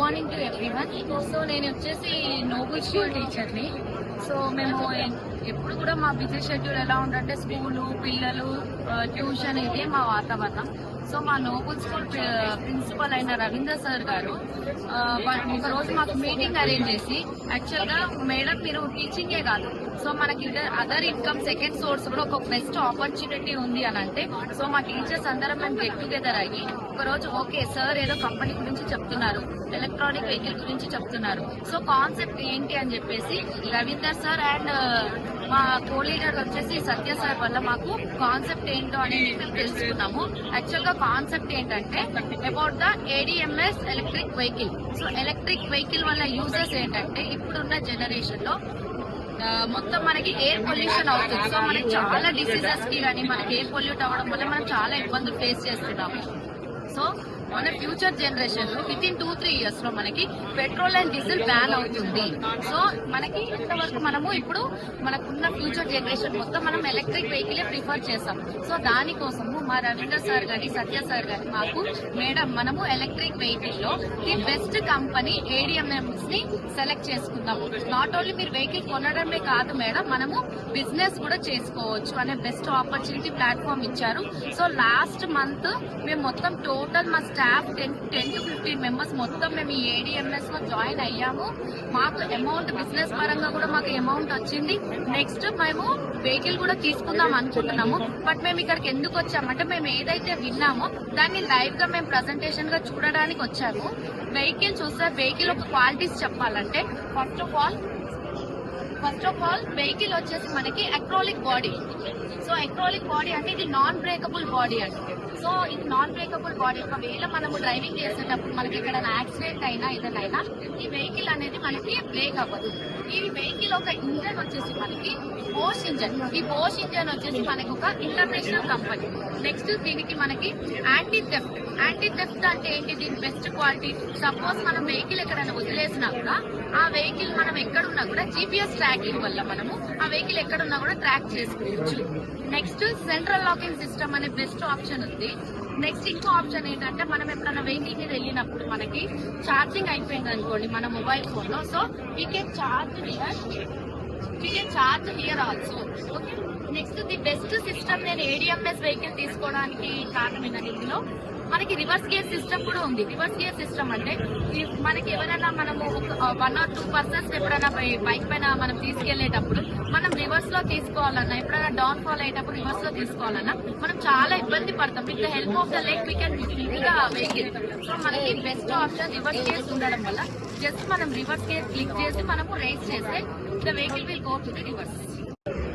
Morning to everyone so నేను వచ్చేసి Nobel school టీచర్ని. సో మేము ఎప్పుడు కూడా మా బిజీ షెడ్యూల్ ఎలా ఉందంటే స్కూలు పిల్లలు ట్యూషన్ ఇదే మా వాతావరణం. సో మా నోబుల్ స్కూల్ ప్రిన్సిపల్ అయిన రవీందర్ సార్ గారు ఒక రోజు మాకు మీటింగ్ అరేంజ్ చేసి యాక్చువల్గా మేడం మీరు టీచింగే కాదు. సో మనకి అదర్ ఇన్కమ్ సెకండ్ సోర్స్ కూడా ఒక బెస్ట్ ఆపర్చునిటీ ఉంది అని అంటే సో మా టీచర్స్ అందరం మేము గెట్ టుగెదర్ అయ్యి ఒక రోజు ఓకే సార్ ఏదో కంపెనీ గురించి చెప్తున్నారు ఎలక్ట్రానిక్ వెహికల్ గురించి చెప్తున్నారు. సో కాన్సెప్ట్ ఏంటి అని చెప్పేసి రవీందర్ సార్ అండ్ మా కో లీడర్ వచ్చేసి సత్య సార్ వల్ల మాకు కాన్సెప్ట్ ఏంటో అనేది మేము తెలుసుకున్నాము. యాక్చువల్గా కాన్సెప్ట్ ఏంటంటే about the ADMS electric vehicle so electric vehicle వల్ల యూజెస్ ఏంటంటే ఇప్పుడున్న జనరేషన్లో మొత్తం మనకి ఎయిర్ పొల్యూషన్ అవుతుంది. సో మనకి చాలా డిసీజెస్కి కానీ మనకి ఎయిర్ పొల్యూట్ అవ్వడం వల్ల మనం చాలా ఇబ్బందులు ఫేస్ చేస్తున్నాము. సో మన ఫ్యూచర్ జనరేషన్లో విత్ ఇన్ టూ త్రీ ఇయర్స్లో మనకి పెట్రోల్ అండ్ డీజిల్ బ్యాన్ అవుతుంది. సో మనకి ఎంతవరకు మనము ఇప్పుడు మనకున్న ఫ్యూచర్ జనరేషన్ మొత్తం మనం ఎలక్ట్రిక్ వెహికలే ప్రిఫర్ చేస్తాం. సో దానికోసము మా రవీంద్ర సార్ గారి సత్య సార్ గారి మాకు మేడం మనము ఎలక్ట్రిక్ వెహికల్లో ది బెస్ట్ కంపెనీ ఏడిఎంఎంస్ని సెలెక్ట్ చేసుకుందాము. నాట్ ఓన్లీ మీరు వెహికల్ కొనడమే కాదు మేడం మనము బిజినెస్ కూడా చేసుకోవచ్చు అనే బెస్ట్ ఆపర్చునిటీ ప్లాట్ఫామ్ ఇచ్చారు. సో లాస్ట్ మంత్ మేము మొత్తం టోటల్ మా staff ten ten to fifteen members మొత్తం మేము ఈ ఏడిఎంఎస్లో జాయిన్ అయ్యాము. మాకు అమౌంట్ బిజినెస్ పరంగా కూడా మాకు అమౌంట్ వచ్చింది. నెక్స్ట్ మేము వెహికల్ కూడా తీసుకుందాం అనుకుంటున్నాము. బట్ మేము ఇక్కడికి ఎందుకు వచ్చామంటే మేము ఏదైతే విన్నామో దాన్ని లైవ్గా మేము ప్రజెంటేషన్గా చూడడానికి వచ్చాము. వెహికల్ చూస్తే వెహికల్ ఒక క్వాలిటీస్ చెప్పాలంటే first of all first of all vehicle వచ్చేసి మనకి acrylic body so acrylic body అంటే ఇది నాన్ బ్రేకబుల్ బాడీ అంటే సో ఇది నాన్ బ్రేకబుల్ బాడీ ఒకవేళ మనము డ్రైవింగ్ చేసేటప్పుడు మనకి ఇక్కడ యాక్సిడెంట్ అయినా ఏదైనా ఈ వెహికల్ అనేది మనకి బ్రేక్ అవ్వదు. ఈ వెహికల్ ఒక ఇంజన్ వచ్చేసి మనకి బోష్ ఇంజన్ ఈ బోష్ ఇంజన్ వచ్చేసి మనకి ఒక ఇంటర్నేషనల్ కంపెనీ నెక్స్ట్ దీనికి మనకి యాంటీ థెఫ్ట్ యాంటీ థెఫ్ట్ అంటే ఏంటి? దీని బెస్ట్ క్వాలిటీ సపోజ్ మనం వెహికల్ ఎక్కడైనా వదిలేసినా కూడా ఆ వెహికల్ మనం ఎక్కడున్నా కూడా జీపీఎస్ ట్రాకింగ్ వల్ల మనము ఆ వెహికల్ ఎక్కడున్నా కూడా ట్రాక్ చేసుకోవచ్చు. నెక్స్ట్ సెంట్రల్ లాకింగ్ సిస్టమ్ అనే బెస్ట్ ఆప్షన్ ఉంది. నెక్స్ట్ ఇంకో ఆప్షన్ ఏంటంటే మనం ఎప్పుడైనా వెహికల్ మీద వెళ్ళినప్పుడు మనకి ఛార్జింగ్ అయిపోయింది అనుకోండి మన మొబైల్ ఫోన్లో. So we can charge here we can charge here also okay next the best system నేను ఏడిఎంఎస్ వెహికల్ తీసుకోవడానికి కారణం ఏంటంటే ఇందులో మనకి రివర్స్ గేర్ సిస్టమ్ కూడా ఉంది. రివర్స్ గేర్ సిస్టమ్ అంటే మనకి ఎవరైనా మనము వన్ ఆర్ టూ పర్సన్స్ ఎప్పుడైనా బైక్ పైన మనం తీసుకెళ్ళేటప్పుడు మనం రివర్స్లో తీసుకోవాలన్నా ఎప్పుడైనా డౌన్ ఫాల్ అయ్యేటప్పుడు రివర్స్లో తీసుకోవాలన్నా మనం చాలా ఇబ్బంది పడతాం. With the help of the leg we కెన్గా vehicle so మనకి బెస్ట్ ఆప్షన్ రివర్స్ గేర్స్ ఉండడం వల్ల జస్ట్ మనం రివర్స్ గేర్ క్లిక్ చేసి మనము రేస్ చేస్తే the vehicle will go to the reverse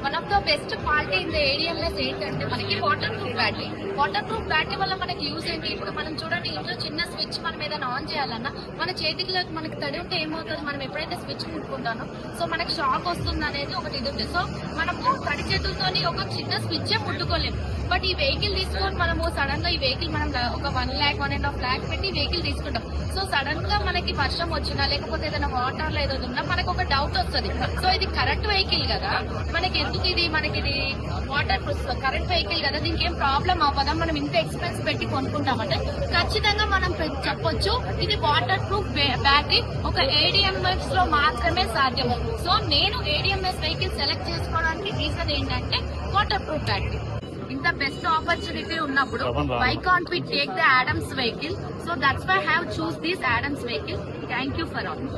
one of the best quality in the ADMS ఏంటంటే మనకి waterproof battery waterproof battery వల్ల మనకి యూజ్ ఏంటి? ఇప్పుడు మనం చూడండి ఇంట్లో చిన్న స్విచ్ మనం ఏదైనా ఆన్ చేయాలన్నా మన చేతికి మనకి తడి ఉంటే ఏమవుతుంది? మనం ఎప్పుడైతే స్విచ్ ముట్టుకుంటానో సో మనకి షాక్ వస్తుంది అనేది ఒకటి ఇది ఉంది. సో మనము తడి చేతులతోని ఒక చిన్న స్విచ్ ముట్టుకోలేము. బట్ ఈ వెహికల్ తీసుకొని మనము సడన్గా ఈ వెహికల్ మనం ఒక one lakh one and half lakh పెట్టి వెహికల్ తీసుకుంటాం. సో సడన్గా మనకి వర్షం వచ్చినా లేకపోతే ఏదైనా వాటర్లో ఏదో ఉన్నా మనకు ఒక డౌట్ వస్తుంది. సో ఇది కరెక్ట్ వెహికల్ కదా? మనకి ఎందుకు ఇది మనకి ఇది వాటర్ కరెంట్ వెహికల్ కదా దీనికి ఏం ప్రాబ్లం అవ్వదా? మనం ఇంత ఎక్స్పెన్స్ పెట్టి కొనుక్కుంటామంటే ఖచ్చితంగా మనం చెప్పొచ్చు ఇది వాటర్ ప్రూఫ్ బ్యాటరీ ఒక ఏడిఎంఎస్లో మాత్రమే సాధ్యం సో నేను ఏడిఎంఎస్ వెహికల్ సెలెక్ట్ చేసుకోవడానికి రీజన్ ఏంటంటే వాటర్ ప్రూఫ్ బ్యాటరీ ఇంత బెస్ట్ ఆపర్చునిటీ ఉన్నప్పుడు why can't we take the ADMS vehicle so that's why have choose this ADMS vehicle thank you for all